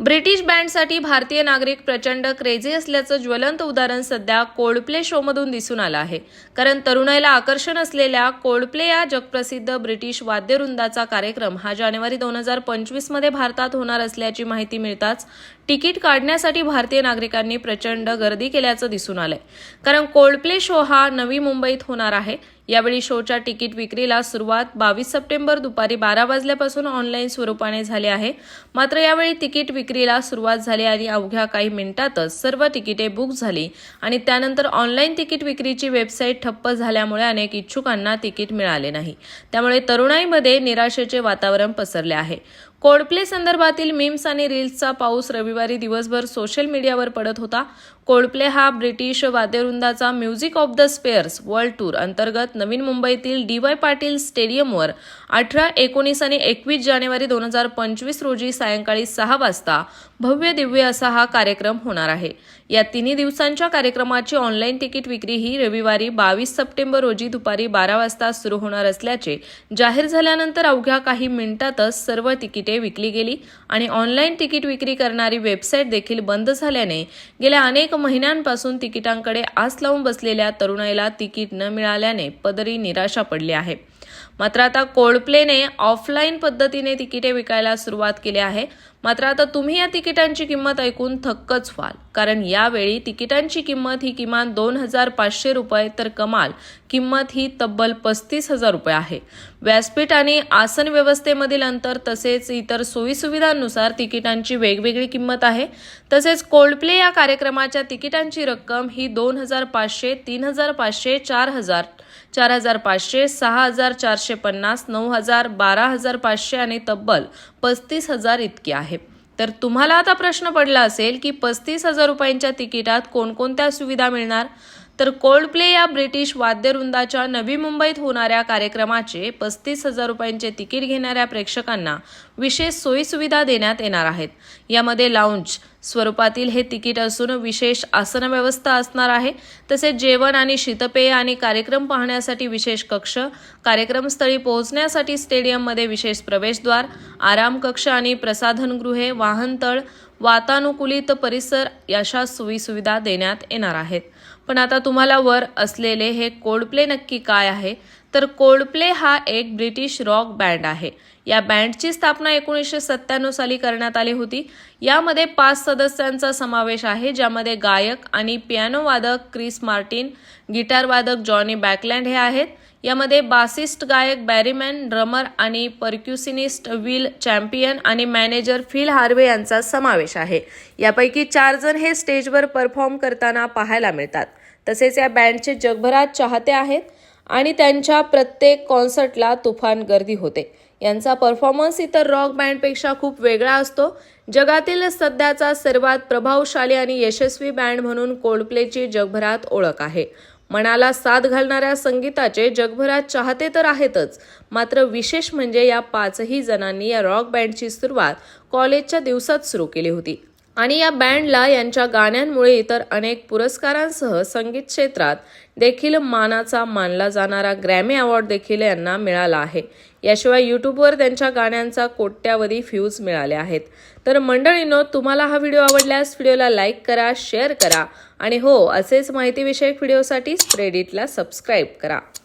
British बँडसाठी भारतीय नागरिक प्रचंड क्रेझी असल्याचं ज्वलंत उदाहरण सध्या कोल्डप्ले शोमधून दिसून आलं आहे. कारण तरुणाईला आकर्षण असलेल्या कोल्डप्ले या जगप्रसिद्ध ब्रिटिश वाद्यवृंदाचा कार्यक्रम हा जानेवारी दोन हजार पंचवीसमध्ये भारतात होणार असल्याची माहिती मिळताच तिकीट काढण्यासाठी भारतीय नागरिकांनी प्रचंड गर्दी केल्याचं दिसून आलंय. कारण कोल्डप्ले शो हा नवी मुंबईत होणार आहे. यावेळी शोच्या तिकीट विक्रीला सुरुवात बावीस सप्टेंबर दुपारी बारा वाजल्यापासून ऑनलाईन स्वरूपाने झाली आहे. मात्र यावेळी तिकीट विक्रीला सुरुवात झाली आणि अवघ्या काही मिनिटातच सर्व तिकिटे बुक झाली आणि त्यानंतर ऑनलाईन तिकीट विक्रीची वेबसाईट ठप्प झाल्यामुळे अनेक इच्छुकांना तिकीट मिळाले नाही. त्यामुळे तरुणाईमध्ये निराशेचे वातावरण पसरले आहे. कोल्डप्ले संदर्भातील मीम्स आणि रील्सचा पाऊस रविवारी दिवसभर सोशल मीडियावर पडत होता. कोल्डप्ले हा British वाद्यवृंदाचा Music of the Spheres World Tour अंतर्गत नवीन मुंबईतील डी वाय पाटील स्टेडियमवर अठरा एकोणीस आणि एकवीस जानेवारी दोन हजार पंचवीस रोजी सायंकाळी सहा वाजता भव्य दिव्य असा हा कार्यक्रम होणार आहे. या तिन्ही दिवसांच्या कार्यक्रमाची ऑनलाईन तिकीट विक्री ही रविवारी बावीस सप्टेंबर रोजी दुपारी बारा वाजता सुरू होणार असल्याचे जाहीर झाल्यानंतर अवघ्या काही मिनिटातच सर्व तिकिटे विकली गेली आणि ऑनलाईन तिकीट विक्री करणारी वेबसाईट देखील बंद झाल्याने गेल्या अनेक महिन्यांपासून तिकिटांकडे आस लावून बसलेल्या तरुणाईला तिकीट न मिळाल्याने पदरी निराशा पडली आहे. मात्र आता कोल्डप्लेने ऑफलाईन पद्धतीने तिकिटे विकायला सुरुवात केली आहे. मात्र आता तुम्ही या तिकिटांची किंमत ऐकून थक्कच व्हाल. कारण यावेळी तिकिटांची किंमत ही किमान दोन हजार पाचशे रुपये तर कमाल किंमत ही तब्बल पस्तीस हजार रुपये आहे. व्यासपीठ आणि आसन व्यवस्थेमधील अंतर तसेच इतर सोयीसुविधांनुसार तिकिटांची वेगवेगळी किंमत आहे. तसेच कोल्डप्ले या कार्यक्रमाच्या तिकिटांची रक्कम ही दोन हजार पाचशे तीन हजार पाचशे चार हजार चार हजार पाचशे सहा हजार चारशे पन्नास नऊ हजार बारा हजार पाचशे आणि तब्बल पस्तीस हजार इतकी आहे. तर तुम्हाला आता प्रश्न पडला असेल की पस्तीस हजार रुपयांच्या तिकिटात कोणकोणत्या सुविधा मिळणार? तर कोल्डप्ले या ब्रिटिश वाद्यवृंदाच्या नवी मुंबईत होणाऱ्या कार्यक्रमाचे पस्तीस हजार रुपयांचे तिकीट घेणाऱ्या प्रेक्षकांना विशेष सोयीसुविधा देण्यात येणार आहेत. यामध्ये लाऊंज स्वरूपातील हे तिकीट असून विशेष आसन व्यवस्था असणार आहे. तसेच जेवण आणि शीतपेय आणि कार्यक्रम पाहण्यासाठी विशेष कक्ष कार्यक्रमस्थळी पोहोचण्यासाठी स्टेडियममध्ये विशेष प्रवेशद्वार आराम कक्ष आणि प्रसाधनगृहे वाहनतळ वातानुकूलित परिसर अशा सोयीसुविधा देण्यात येणार आहेत. पण आता तुम्हाला वर असलेले हे कोल्डप्ले नक्की काय आहे? तर कोल्डप्ले हा एक ब्रिटिश रॉक बँड आहे. या बँडची स्थापना एकोणीसशे सत्त्याण्णव साली करण्यात आली होती. यामध्ये पाच सदस्यांचा समावेश आहे ज्यामध्ये गायक आणि पियानो वादक क्रिस मार्टिन गिटार वादक जॉनी बॅकलँड हे आहेत. यामध्ये बासिस्ट गायक बॅरीमॅन ड्रमर आणि परक्युसिनिस्ट विल चॅम्पियन आणि मॅनेजर फिल हार्वे यांचा समावेश आहे. यापैकी चार जण हे स्टेजवर परफॉर्म करताना पाहायला मिळतात. तसेच या बँडचे जगभरात चाहते आहेत आणि त्यांच्या प्रत्येक कॉन्सर्टला तुफान गर्दी होते. यांचा परफॉर्मन्स इतर रॉक बँडपेक्षा खूप वेगळा असतो. जगातील सध्याचा सर्वात प्रभावशाली आणि यशस्वी बँड म्हणून कोल्डप्लेची जगभरात ओळख आहे. मनाला साथ घालणाऱ्या संगीताचे जगभरात चाहते तर आहेतच मात्र विशेष म्हणजे या पाचही जणांनी या रॉक बँडची सुरुवात कॉलेजच्या दिवसात सुरू केली होती. आणि या बँडला यांच्या गाण्यांमुळे इतर अनेक पुरस्कारांसह संगीत क्षेत्रात देखील मानाचा मानला जाणारा ग्रॅमी अवॉर्ड देखील यांना मिळाला आहे. याशिवाय यूट्यूबवर त्यांच्या गाण्यांचा कोट्यावधी फ्यूज मिळाले आहेत. तर मंडळींनो तुम्हाला हा व्हिडिओ आवडल्यास व्हिडिओला लाईक करा शेअर करा आणि हो असेच माहितीविषयक व्हिडिओसाठी स्प्रेडिटला सबस्क्राईब करा.